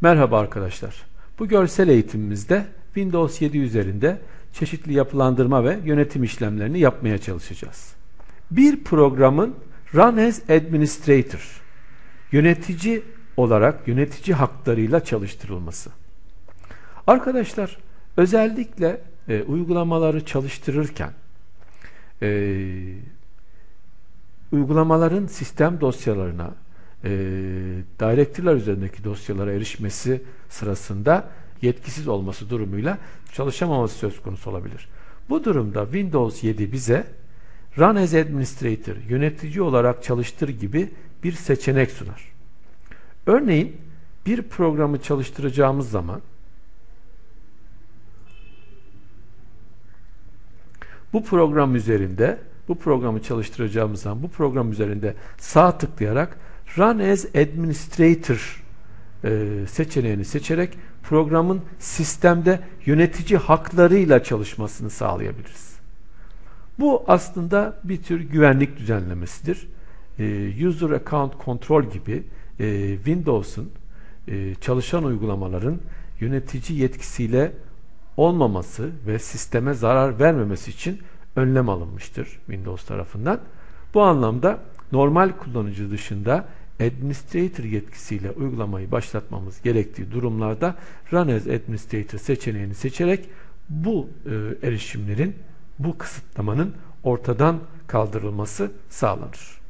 Merhaba arkadaşlar. Bu görsel eğitimimizde Windows 7 üzerinde çeşitli yapılandırma ve yönetim işlemlerini yapmaya çalışacağız. Bir programın Run as Administrator, yönetici olarak yönetici haklarıyla çalıştırılması. Arkadaşlar özellikle e, uygulamaları çalıştırırken e, uygulamaların sistem dosyalarına e, directory'ler üzerindeki dosyalara erişmesi sırasında yetkisiz olması durumuyla çalışamaması söz konusu olabilir. Bu durumda Windows 7 bize Run as Administrator, yönetici olarak çalıştır gibi bir seçenek sunar. Örneğin bir programı çalıştıracağımız zaman bu program üzerinde bu programı çalıştıracağımız zaman bu program üzerinde sağ tıklayarak Run as Administrator e, seçeneğini seçerek programın sistemde yönetici haklarıyla çalışmasını sağlayabiliriz. Bu aslında bir tür güvenlik düzenlemesidir. E, User Account Control gibi e, Windows'un çalışan uygulamaların yönetici yetkisiyle olmaması ve sisteme zarar vermemesi için önlem alınmıştır Windows tarafından. Bu anlamda normal kullanıcı dışında Administrator yetkisiyle uygulamayı başlatmamız gerektiği durumlarda Run as Administrator seçeneğini seçerek bu e, erişimlerin, bu kısıtlamanın ortadan kaldırılması sağlanır.